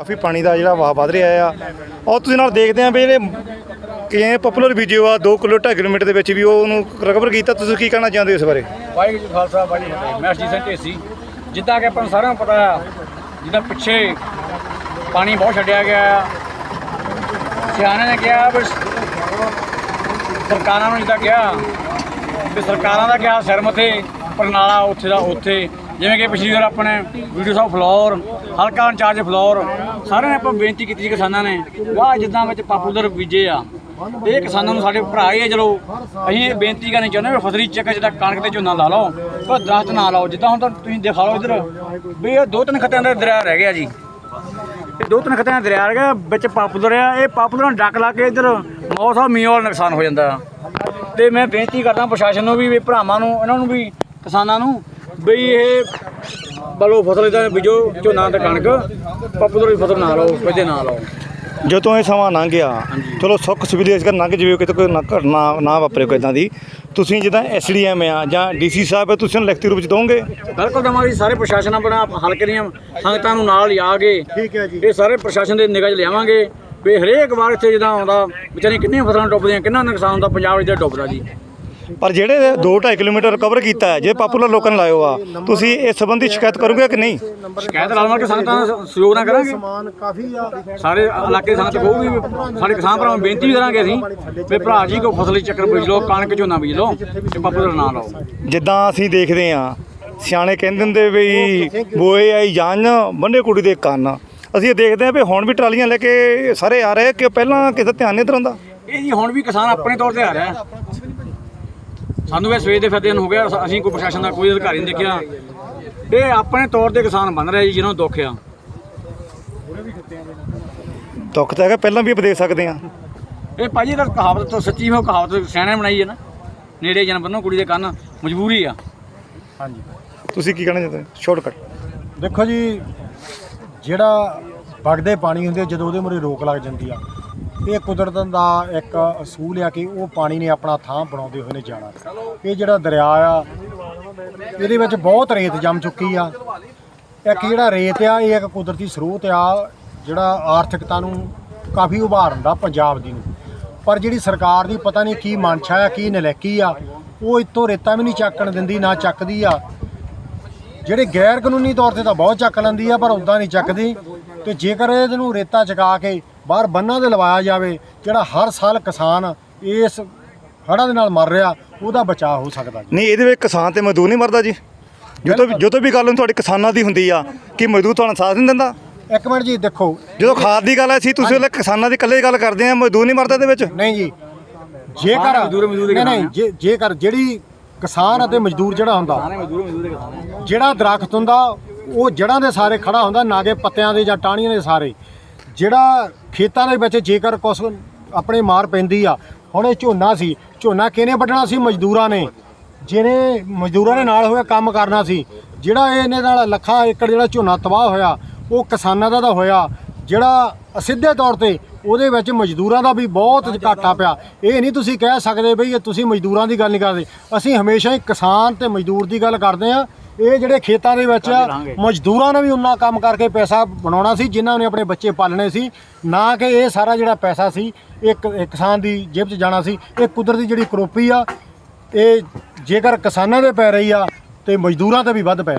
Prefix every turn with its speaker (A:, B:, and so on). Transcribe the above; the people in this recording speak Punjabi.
A: ਕਾਫੀ ਪਾਣੀ ਦਾ ਜਿਹੜਾ ਵਾਹ ਵੱਧ ਰਿਹਾ ਆ। ਔਰ ਤੁਸੀਂ ਨਾਲ ਦੇਖਦੇ ਆ ਵੀ ਜਿਹੜੇ ਕਿਵੇਂ ਪਪੂਲਰ ਵੀਡੀਓ ਆ 2 ਕਿਲੋ 2.5 ਕਿਲੋਮੀਟਰ ਦੇ ਵਿੱਚ ਵੀ ਉਹ ਉਹਨੂੰ ਰਿਕਵਰ ਕੀਤਾ। ਤੁਸੀਂ ਕੀ ਕਹਿਣਾ ਚਾਹੁੰਦੇ ਹੋ ਇਸ ਬਾਰੇ?
B: ਵਾਹਿਗੁਰੂ ਜੀ ਖਾਲਸਾ, ਵਾਹਿਗੁਰੂ ਜੀ ਕੀ ਫਤਿਹ। ਮੈਂ ਅਰਜੀਤ ਢੇਸੀ। ਜਿੱਦਾਂ ਕਿ ਆਪਾਂ ਨੂੰ ਸਾਰਿਆਂ ਨੂੰ ਪਤਾ ਆ, ਜਿੱਦਾਂ ਪਿੱਛੇ ਪਾਣੀ ਬਹੁਤ ਛੱਡਿਆ ਗਿਆ ਆ। ਸਿਆਣਿਆਂ ਨੇ ਕਿਹਾ ਵੀ ਸਰਕਾਰਾਂ ਨੂੰ ਜਿੱਦਾਂ ਕਿਹਾ ਵੀ ਸਰਕਾਰਾਂ ਦਾ ਕਿਹਾ ਸਿਰ ਮੱਥੇ ਪਰਨਾਲਾ ਉੱਥੇ ਦਾ ਉੱਥੇ। ਜਿਵੇਂ ਕਿ ਪਿਛਲੀ ਵਾਰ ਆਪਣੇ ਵੀਡੀਓ ਸਾਹਿਬ ਫਲੋਰ ਹਲਕਾ ਇੰਚਾਰਜ ਫਲੋਰ ਸਾਰਿਆਂ ਨੇ ਆਪਾਂ ਬੇਨਤੀ ਕੀਤੀ ਸੀ ਕਿਸਾਨਾਂ ਨੇ, ਵਾਹ, ਜਿੱਦਾਂ ਵਿੱਚ ਪਾਪੂਲਰ ਬੀਜੇ ਆ, ਇਹ ਕਿਸਾਨਾਂ ਨੂੰ ਸਾਡੇ ਭਰਾ ਹੀ ਆ, ਚਲੋ, ਅਸੀਂ ਇਹ ਬੇਨਤੀ ਕਰਨੀ ਚਾਹੁੰਦੇ ਵੀ ਫਸਲੀ ਚੱਕ ਜਿੱਦਾਂ ਕਣਕ ਤੇ ਝੋਨਾ ਲਾ ਲਓ ਪਰ ਦਰਖਤ ਨਾ ਲਾਓ, ਜਿੱਦਾਂ ਹੁਣ ਤਾਂ ਤੁਸੀਂ ਦਿਖਾ ਲਓ ਇੱਧਰ, ਵੀ ਇਹ ਦੋ ਤਿੰਨ ਖੱਤਿਆਂ ਦਾ ਦਰਿਆ ਰਹਿ ਗਿਆ ਜੀ। ਇਹ ਦੋ ਤਿੰਨ ਖੱਤਿਆਂ ਦਾ ਦਰਿਆ ਰਹਿ ਗਿਆ, ਵਿੱਚ ਪਾਪੂਲਰ ਆ, ਇਹ ਪਾਪੂਲਰ ਨੂੰ ਡੱਕ ਲਾ ਕੇ ਇੱਧਰ ਮੌਸਮ ਮੀਂਹ ਵਾਲਾ ਨੁਕਸਾਨ ਹੋ ਜਾਂਦਾ। ਤੇ ਮੈਂ ਬੇਨਤੀ ਕਰਦਾ ਪ੍ਰਸ਼ਾਸਨ ਨੂੰ ਵੀ ਵੀ ਭਰਾਵਾਂ ਨੂੰ, ਇਹਨਾਂ ਨੂੰ ਵੀ, ਕਿਸਾਨਾਂ ਨੂੰ ਬਈ ਇਹ ਬਲੋ ਫਸਲ ਦਾ ਬੀਜੋ ਝੋਨਾ ਤੇ ਕਣਕ ਪਾਪੂਲਰ ਦੀ ਫਸਲ ਨਾ ਲਾਓ ਇਹਦੇ ਨਾ ਲਾਓ
A: ਜਦੋਂ ਇਹ ਸਮਾਂ ਲੰਘ ਗਿਆ ਚਲੋ ਸੁੱਖ ਸੁਵਿਧਾ ਇਸ ਕਰ ਲੰਘ ਜਾਵੇ ਕਿਤੇ ਕੋਈ ਨਾ ਘਟਨਾ ਨਾ ਵਾਪਰੇ ਕੋਈ ਇਦਾਂ ਦੀ। ਤੁਸੀਂ ਜਿੱਦਾਂ ਐਸਡੀਐਮ ਆ ਜਾਂ ਡੀਸੀ ਸਾਹਿਬ ਆ ਤੁਸੀਂ ਲਿਖਤੀ ਰੂਪ ਚ ਦੋਗੇ?
B: ਬਿਲਕੁਲ ਦਵਾਂਗੇ ਸਾਰੇ ਪ੍ਰਸ਼ਾਸਨ ਆਪਣਾ ਹਲਕੇ ਦੀਆਂ ਸੰਗਤਾਂ ਨੂੰ ਨਾਲ ਲਿਆ ਕੇ
A: ਠੀਕ ਹੈ ਜੀ।
B: ਇਹ ਸਾਰੇ ਪ੍ਰਸ਼ਾਸਨ ਦੇ ਨਿਗਾਹ 'ਚ ਲਿਆਵਾਂਗੇ। ਵੀ ਹਰੇਕ ਵਾਰ ਇੱਥੇ ਜਦੋਂ ਆਉਂਦਾ ਵਿਚਾਰੀ ਕਿੰਨੀਆਂ ਫਸਲਾਂ ਡੁੱਬਦੀਆਂ ਕਿੰਨਾ ਨੁਕਸਾਨ ਹੁੰਦਾ ਪੰਜਾਬ ਇੱਧਰ ਡੁੱਬਦਾ ਜੀ।
A: ਪਰ ਜਿਹੜੇ 2.5 ਕਿਲੋਮੀਟਰ ਰਿਕਵਰ ਕੀਤਾ ਹੈ ਜੇ ਪਾਪੂਲਰ ਲੋਕਾਂ ਨੇ ਲਾਇਓ ਆ ਤੁਸੀਂ ਇਸ ਸੰਬੰਧੀ ਸ਼ਿਕਾਇਤ ਕਰੋਗੇ ਕਿ ਨਹੀਂ?
B: ਸ਼ਿਕਾਇਤ ਲਾ ਲਵਾਂ ਕਿ ਸੰਗਤਾਂ ਦਾ ਸਹਿਯੋਗ ਨਾ ਕਰਾਂਗੇ।
C: ਸਮਾਨ ਕਾਫੀ ਆ
B: ਸਾਰੇ ਇਲਾਕੇ ਦੀ ਸੰਗਤ ਕਹੂਗੀ ਵੀ ਸਾਡੇ ਕਿਸਾਨ ਭਰਾਵਾਂ ਨੂੰ ਬੇਨਤੀ ਵੀ ਕਰਾਂਗੇ ਅਸੀਂ ਵੀ ਭਰਾ ਜੀ ਕੋ ਫਸਲੀ ਚੱਕਰ ਬੀਜ ਲਓ ਕਣਕ ਝੋਨਾ ਬੀਜ ਲਓ ਤੇ ਪਾਪੂਲਰ ਨਾ ਲਾਓ।
A: ਜਿੱਦਾਂ ਅਸੀਂ ਦੇਖਦੇ ਆ ਸਿਆਣੇ ਕਹਿੰਦੇ ਹੁੰਦੇ ਵੀ ਬੋਏ ਆਈ ਜਾਨ ਬੰਨੇ ਕੁੜੀ ਦੇ ਕੰਨ। ਅਸੀਂ ਇਹ ਦੇਖਦੇ ਆ ਵੀ ਹੁਣ ਵੀ ਟਰਾਲੀਆਂ ਲੈ ਕੇ ਸਾਰੇ ਆ ਰਹੇ ਕਿ ਪਹਿਲਾਂ ਕਿਸੇ ਦਾ ਧਿਆਨ ਨਹੀਂ ਆਉਂਦਾ
B: ਇਹ ਜੀ ਹੁਣ ਵੀ ਕਿਸਾਨ ਆਪਣੇ ਤੌਰ ਤੇ ਆ ਰਿਹਾ। ਸਾਨੂੰ ਵੀ ਸਵੇਰ ਦੇ ਫਤਿਹ ਹੋ ਗਿਆ ਅਸੀਂ ਕੋਈ ਪ੍ਰਸ਼ਾਸਨ ਦਾ ਕੋਈ ਅਧਿਕਾਰੀ ਨਹੀਂ ਦੇਖਿਆ। ਇਹ ਆਪਣੇ ਤੌਰ ਤੇ ਕਿਸਾਨ ਬਣ ਰਿਹਾ ਜੀ ਜਿਹਨਾਂ ਨੂੰ ਦੁੱਖ ਆ।
A: ਦੁੱਖ ਤਾਂ ਹੈਗਾ ਪਹਿਲਾਂ ਵੀ ਆਪਾਂ ਦੇਖ ਸਕਦੇ ਆ।
B: ਇਹ ਭਾਜੀ ਦਾ ਕਹਾਵਤ ਤੋਂ ਸੱਚੀ ਹੋ ਕਹਾਵਤ ਸਿਆਣੇ ਬਣਾਈ ਹੈ ਨਾ। ਨੇੜੇ ਜਨ ਬੰਨੋ ਕੁੜੀ ਦੇ ਕੰਨ ਮਜਬੂਰੀ ਆ।
C: ਹਾਂਜੀ।
A: ਤੁਸੀਂ ਕੀ ਕਹਿਣਾ ਚਾਹੁੰਦੇ ਸ਼ਾਰਟਕਟ
C: ਦੇਖੋ ਜੀ ਜਿਹੜਾ ਵਗਦੇ ਪਾਣੀ ਹੁੰਦੇ ਆ, ਜਦੋਂ ਉਹਦੇ ਮੂਹਰੇ ਰੋਕ ਲੱਗ ਜਾਂਦੀ ਆ ਇਹ ਕੁਦਰਤ ਦਾ ਇੱਕ ਅਸੂਲ ਆ ਕਿ ਉਹ ਪਾਣੀ ਨੇ ਆਪਣਾ ਥਾਂ ਬਣਾਉਂਦੇ ਹੋਏ ਨੇ ਜਾਣਾ। ਇਹ ਜਿਹੜਾ ਦਰਿਆ ਆ, ਇਹਦੇ ਵਿੱਚ ਬਹੁਤ ਰੇਤ ਜੰਮ ਚੁੱਕੀ ਆ। ਇੱਕ ਜਿਹੜਾ ਰੇਤ ਆ, ਇਹ ਇੱਕ ਕੁਦਰਤੀ ਸਰੋਤ ਆ, ਜਿਹੜਾ ਆਰਥਿਕਤਾ ਨੂੰ ਕਾਫੀ ਉਭਾਰਨ ਦਾ ਪੰਜਾਬ ਦੀ ਨੂੰ। ਪਰ ਜਿਹੜੀ ਸਰਕਾਰ ਦੀ ਪਤਾ ਨਹੀਂ ਕੀ ਮਨਸ਼ਾ ਆ, ਕੀ ਨਲੈਕੀ ਆ, ਉਹ ਇੱਥੋਂ ਰੇਤਾ ਵੀ ਨਹੀਂ ਚੱਕਣ ਦਿੰਦੀ, ਨਾ ਚੱਕਦੀ ਆ। ਜਿਹੜੇ ਗੈਰ ਕਾਨੂੰਨੀ ਤੌਰ ਤੇ ਤਾਂ ਬਹੁਤ ਚੱਕ ਲੈਂਦੀ ਆ, ਪਰ ਉਦਾਂ ਨਹੀਂ ਚੱਕਦੀ। ਤੇ ਜੇਕਰ ਇਹਨੂੰ ਰੇਤਾ ਚਕਾ ਕੇ ਬਾਹਰ ਬੰਨਾਂ ਦੇ ਲਵਾਇਆ ਜਾਵੇ ਜਿਹੜਾ ਹਰ ਸਾਲ ਕਿਸਾਨ ਇਸ ਹੜ੍ਹਾਂ ਦੇ ਨਾਲ ਮਰ ਰਿਹਾ ਉਹਦਾ ਬਚਾਅ ਹੋ ਸਕਦਾ ਜੀ।
A: ਨਹੀਂ ਇਹਦੇ ਵਿੱਚ ਕਿਸਾਨ ਤੇ ਮਜ਼ਦੂਰ ਨਹੀਂ ਮਰਦਾ ਜੀ। ਜਦੋਂ ਵੀ ਜਦੋਂ ਵੀ ਗੱਲ ਤੁਹਾਡੀ ਕਿਸਾਨਾਂ ਦੀ ਹੁੰਦੀ ਆ ਕਿ ਮਜ਼ਦੂਰ ਤੁਹਾਨੂੰ ਸਾਥ ਨਹੀਂ ਦਿੰਦਾ।
C: ਇੱਕ ਮਿੰਟ ਜੀ ਦੇਖੋ।
A: ਜਦੋਂ ਖਾਦ ਦੀ ਗੱਲ ਹੈ ਸੀ ਤੁਸੀਂ ਉਹਲੇ ਕਿਸਾਨਾਂ ਦੀ ਇਕੱਲੇ ਗੱਲ ਕਰਦੇ ਆ ਮਜ਼ਦੂਰ ਨਹੀਂ ਮਰਦਾ ਇਹਦੇ ਵਿੱਚ?
C: ਨਹੀਂ ਜੀ ਜੇਕਰ
B: ਮਜ਼ਦੂਰ- ਮਜ਼ਦੂਰ ਦੇ
C: ਨਹੀਂ ਨਹੀਂ ਜੇ- ਜੇਕਰ ਜਿਹੜੀ ਕਿਸਾਨ ਅਤੇ ਮਜ਼ਦੂਰ ਜਿਹੜਾ ਹੁੰਦਾ
B: ਆ।
C: ਜਿਹੜਾ ਦਰਖਤ ਹੁੰਦਾ ਉਹ ਜੜਾਂ ਦੇ ਸਾਰੇ ਖੜਾ ਹੁੰਦਾ ਨਾ ਕਿ ਪੱਤਿਆਂ ਦੇ ਜਾਂ ਟਾਹਣੀਆਂ ਦੇ ਸਾਰੇ। ਜਿਹੜਾ ਖੇਤਾਂ ਦੇ ਵਿੱਚ ਜੇਕਰ ਕੁਛ ਆਪਣੇ ਮਾਰ ਪੈਂਦੀ ਆ, ਹੁਣ ਇਹ ਝੋਨਾ ਸੀ, ਝੋਨਾ ਕਿਹਨੇ ਵੱਢਣਾ ਸੀ? ਮਜ਼ਦੂਰਾਂ ਨੇ। ਜਿਹਨੇ ਮਜ਼ਦੂਰਾਂ ਦੇ ਨਾਲ ਹੋਇਆ, ਕੰਮ ਕਰਨਾ ਸੀ। ਜਿਹੜਾ ਇਹਨੇ ਨਾਲ ਲੱਖਾਂ ਏਕੜ ਜਿਹੜਾ ਝੋਨਾ ਤਬਾਹ ਹੋਇਆ, ਉਹ ਕਿਸਾਨਾਂ ਦਾ ਤਾਂ ਹੋਇਆ। ਜਿਹੜਾ ਅਸਿੱਧੇ ਤੌਰ ਤੇ ਉਹਦੇ ਵਿੱਚ ਮਜ਼ਦੂਰਾਂ ਦਾ ਵੀ ਬਹੁਤ ਘਾਟਾ ਪਿਆ। ਇਹ ਨਹੀਂ ਤੁਸੀਂ ਕਹਿ ਸਕਦੇ ਬਈ ਇਹ ਤੁਸੀਂ ਮਜ਼ਦੂਰਾਂ ਦੀ ਗੱਲ ਨਹੀਂ ਕਰਦੇ। ਅਸੀਂ ਹਮੇਸ਼ਾ ਹੀ ਕਿਸਾਨ ਤੇ ਮਜ਼ਦੂਰ ਦੀ ਗੱਲ ਕਰਦੇ ਆ ਇਹ ਜਿਹੜੇ ਖੇਤਾਂ ਦੇ ਵਿੱਚ ਆ, ਮਜ਼ਦੂਰਾਂ ਨੇ ਵੀ ਉਨਾ ਕੰਮ ਕਰਕੇ ਪੈਸਾ ਬਣਾਉਣਾ ਸੀ ਜਿਨ੍ਹਾਂ ਨੇ ਆਪਣੇ ਬੱਚੇ ਪਾਲਣੇ ਸੀ। ਨਾ ਕਿ ਇਹ ਸਾਰਾ ਜਿਹੜਾ ਪੈਸਾ ਸੀ ਇੱਕ ਕਿਸਾਨ ਦੀ ਜੇਬ 'ਚ ਜਾਣਾ ਸੀ। ਇਹ ਕੁਦਰਤੀ ਜਿਹੜੀ ਕਰੋਪੀ ਆ ਇਹ ਜੇਕਰ ਕਿਸਾਨਾਂ ਦੇ ਪੈ ਰਹੀ ਆ ਤੇ ਮਜ਼ਦੂਰਾਂ ਤੇ ਵੀ ਵੱਧ ਪੈ